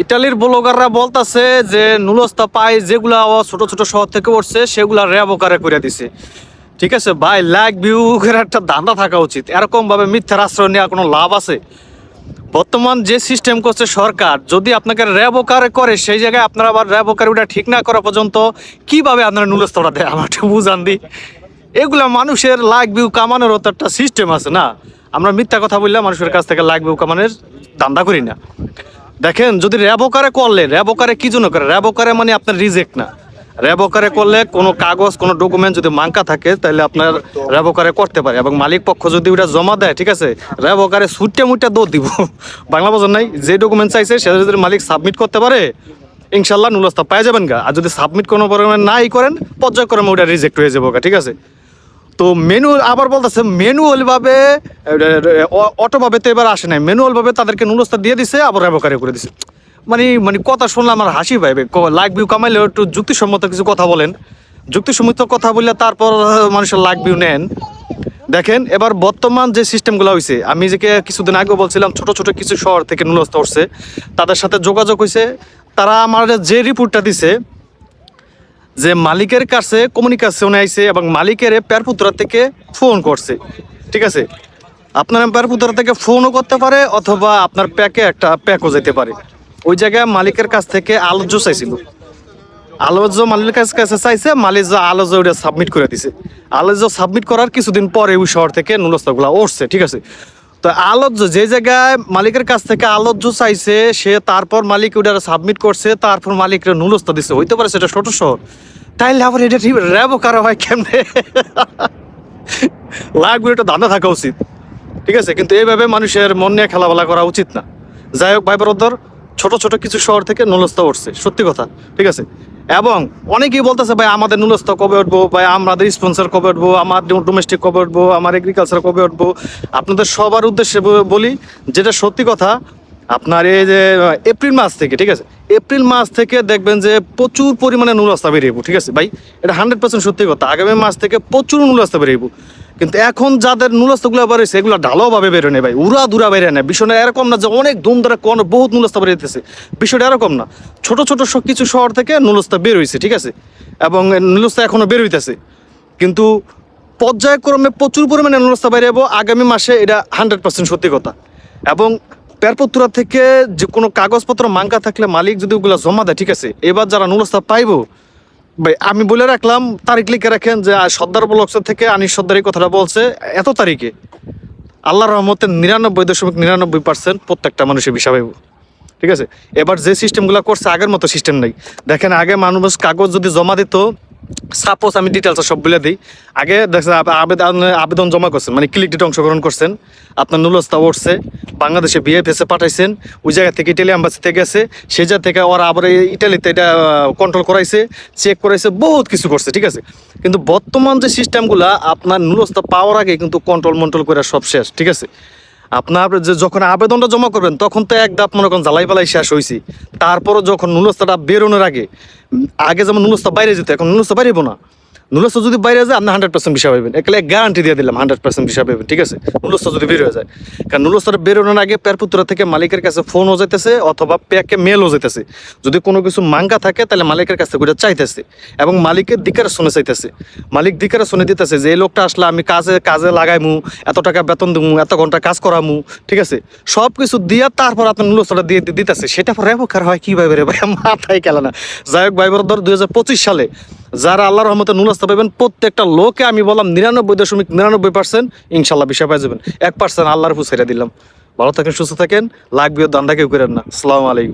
ইটালির ব্লগাররা বলতাছে যে নুলস্তা পাই যেগুলা ছোট ছোট শহর থেকে উঠছে, সেগুলা র্যাবকারে করে দিছে। ঠিক আছে ভাই, লাইক ভিউ একটা দান্দা থাকা উচিত। এরকম ভাবে মিথ্যার আশ্রয় নেওয়ার কোনো লাভ আছে? বর্তমান যে সিস্টেম করছে সরকার, যদি আপনাকে র্যাবকারে করে, সেই জায়গায় আপনারা আবার র্যাবকারে ওটা ঠিক না করা পর্যন্ত কীভাবে আপনারা নুলস্তটা দেয়? আমার একটু বুঝান দি। এগুলা মানুষের লাইক ভিউ কামানোর তো একটা সিস্টেম আছে না? আমরা মিথ্যা কথা বললে মানুষের কাছ থেকে লাইক ভিউ কামানোর দান্দা করি না। দেখেন, যদি র্যাবকারে করলে র্যাবকারে কি জন্য করে? র্যাবকারে মানে আপনার রিজেক্ট না। র্যাবকারে করলে কোনো কাগজ, কোনো ডকুমেন্ট যদি মাঙ্কা থাকে, তাহলে আপনার র্যাবকারে করতে পারে। এবং মালিক পক্ষ যদি ওটা জমা দেয়, ঠিক আছে র্যাবকারে সুটটা মুটটা দৌড় দিব। বাংলা বোঝেন নাই, যে ডকুমেন্ট চাইছে সেটা যদি মালিক সাবমিট করতে পারে ইনশাল্লাহ নুলস্তা পাই যাবেন গা। আর যদি সাবমিট কোনো পরিমাণে নাই করেন, পর্যায়ক্রমে ওটা রিজেক্ট হয়ে যাব ঠিক আছে। তো মেনু আবার বলতেছে ম্যানুয়াল ভাবে অটোভাবে তো এবার আসে নাই। ম্যানুয়াল ভাবে তাদেরকে নুলস্তা দিয়ে দিছে, আবার রেবকারে করে দিছে। মানে মানে কথা শুনলে আমার হাসি পাইবে লাইক ভিউ কামাইলে একটু যুক্তিসম্মত কিছু কথা বলেন। যুক্তিসম্মত কথা বললে তারপর মানুষের লাইক ভিউ নেন। দেখেন, এবার বর্তমান যে সিস্টেমগুলো হয়েছে আমি যে কিছুদিন আগে বলছিলাম, ছোট ছোট কিছু শহর থেকে নুলস্তা উঠছে। তাদের সাথে যোগাযোগ হয়েছে তারা আমার যে রিপোর্টটা দিছে যে মালিকের কাছে কমিউনিকেশন আইছে এবং মালিকের পেরপুত্রা থেকে ফোন করছে। ঠিক আছে? আপনার পেরপুত্রা থেকে ফোনও করতে পারে অথবা আপনার প্যাকে একটা প্যাকও যেতে পারে। ওই জায়গায় মালিকের কাছ থেকে আলোচ্য চাইছিল। আলোচ্য মালিকের কাছ কাছে চাইছে, মালিক যে আলোচ্য ওটা সাবমিট করে দিছে। আলোচ্য সাবমিট করার কিছুদিন পরে ওই শহর থেকে নুলস্তাগুলো উঠছে ঠিক আছে? তো আলোচ্য যে জায়গায় মালিকের কাছ থেকে আলোচ্য চাইছে, সে তারপর মালিক ওটা সাবমিট করছে, তারপর মালিকরা নুলস্তা দিছে। হইতে পারে সেটা ছোট শহর। তাইলে আবার এটা ঠিক র্যাবও কারও হয় কেমনে? লাগবে এটা ধান্দা থাকা উচিত। ঠিক আছে, কিন্তু এইভাবে মানুষের মন নিয়ে খেলাবেলা করা উচিত না। যাই হোক ভাই ছোট ছোট কিছু শহর থেকে নুলস্তা উঠছে। সত্যি কথা। ঠিক আছে? এবং অনেকেই বলতেছে, ভাই, আমাদের নুলস্থ কবে উঠবো? ভাই, আমাদের স্পন্সর কবে উঠবো? আমার ডোমেস্টিক কবে উঠবো? আমার এগ্রিকালচার কবে উঠবো? আপনাদের সবার উদ্দেশ্যে বলি, যেটা সত্যি কথা আপনার এই যে এপ্রিল মাস থেকে, ঠিক আছে? এপ্রিল মাস থেকে দেখবেন যে প্রচুর পরিমাণে নুলস্তা বেরিয়েবো ঠিক আছে? ভাই, এটা হান্ড্রেড পার্সেন্ট সত্যি কথা। আগামী মাস থেকে প্রচুর নুলস্তা বেরিয়েবো কিন্তু এখন যাদের নুলস্তাগুলো বেরোয়, সেগুলো ঢালোভাবে বেরোয় নেই ভাই। উড়া দুরা বেরোয় না বিষয়টা এরকম না যে অনেক ধুম ধরে কোন বহুত নুলস্তা বেরোইতেছে বিষয়টা এরকম না। ছোট ছোট সব কিছু শহর থেকে নুলস্তা বের হয়েছে ঠিক আছে? এবং নুলস্তা এখনও বের হইতেছে কিন্তু পর্যায়ক্রমে প্রচুর পরিমাণে নুলস্তা বাইরে যাব আগামী মাসে এটা হান্ড্রেড পার্সেন্ট সত্যি কথা। এবং পেরপত্রা থেকে যে কোনো কাগজপত্র মাঙ্কা থাকলে মালিক যদি ওগুলো জমা দেয়, ঠিক আছে? এবার যারা নুলস্তা পাইবো, ভাই, আমি বলে রাখলাম, তারিখ লিখে রাখেন যে সর্দার ব্লকস থেকে আনিস সর্দার এই কথাটা বলছে, এত তারিখে। আল্লাহ রহমতে নিরানব্বই দশমিক নিরানব্বই পার্সেন্ট প্রত্যেকটা মানুষের বিষয় পাইব। ঠিক আছে? এবার যে সিস্টেমগুলো করছে, আগের মতো সিস্টেম নেই। দেখেন, আগে মানুষ কাগজ যদি জমা দিত সাপোজ আমি ডিটেলস সব বলে দিই। আগে দেখছেন আবেদন আবেদন জমা করছেন মানে ক্লিক ডিটে অংশগ্রহণ করছেন। আপনার নুলস্তা উঠছে বাংলাদেশে বিএফএসে পাঠাইছেন, ওই জায়গা থেকে ইটালি অ্যাম্বাসিতে গেছে, সেই জায়গা থেকে ওরা আবার ইটালিতে এটা কন্ট্রোল করাইছে চেক করাইছে, বহুত কিছু করছে, ঠিক আছে? কিন্তু বর্তমান যে সিস্টেমগুলা আপনার নুলস্তা পাওয়ার আগে কিন্তু কন্ট্রোল মন্ট্রোল করে সব শেষ, ঠিক আছে? আপনার যে যখন আবেদনটা জমা করবেন, তখন তো এক ধাপ মনে করেন জ্বালাই পালাই শেষ হয়েছি তারপরও যখন নুলস্তাটা বেরোনোর আগে আগে যেমন নুলস্তা বাইরে যেত, এখন নুলস্তা বাইরেব না। নুলস্তা যদি বাইরে যায়, আপনি হান্ড্রেড পার্সেন্ট বিষয় পাবেন একলে গ্যারান্টি দিয়ে দিলাম হান্ড্রেড পার্সেন্ট বিষয় পাবেন ঠিক আছে? নুলস্তা যদি বের হয়ে যায়, কারণ নুলস্তাটা বেরোনোর আগে পেরপুত্রা থেকে মালিকের কাছে ফোনও যেতেছে অথবা প্যাকে মেলও যেতেছে যদি কোনো কিছু মাঙ্গা থাকে, তাহলে মালিকের কাছে ওটা চাইতেছে এবং মালিকের দিকার শুনে চাইতেছে। মালিক দিকারে শুনে দিতেছে যে, এই লোকটা আসলে আমি কাজে কাজে লাগাইমু, এত টাকা বেতন দিমু, এত ঘণ্টা কাজ করামু, ঠিক আছে? সব কিছু দিয়া তারপর আপনার নুলস্তাটা দিয়ে দি- দিতেছে। সেটা পর রেবকার হয় কীভাবে রে ভাই? মাথায় খেলে না। যাই হোক ভাই হাজার পঁচিশ সালে যারা আল্লাহর রহমতে নুন আস্তা পাবেন প্রত্যেকটা লোকে আমি বললাম নিরানব্বই দশমিক নিরানব্বই পার্সেন্ট ইনশাল্লাহ বিষয় পাই যাবেন। এক পার্সেন্ট আল্লাহর হুসাইরা দিলাম। ভালো থাকেন, সুস্থ থাকেন লাগবে দান্দা কেউ করেন না। আসসালামু আলাইকুম।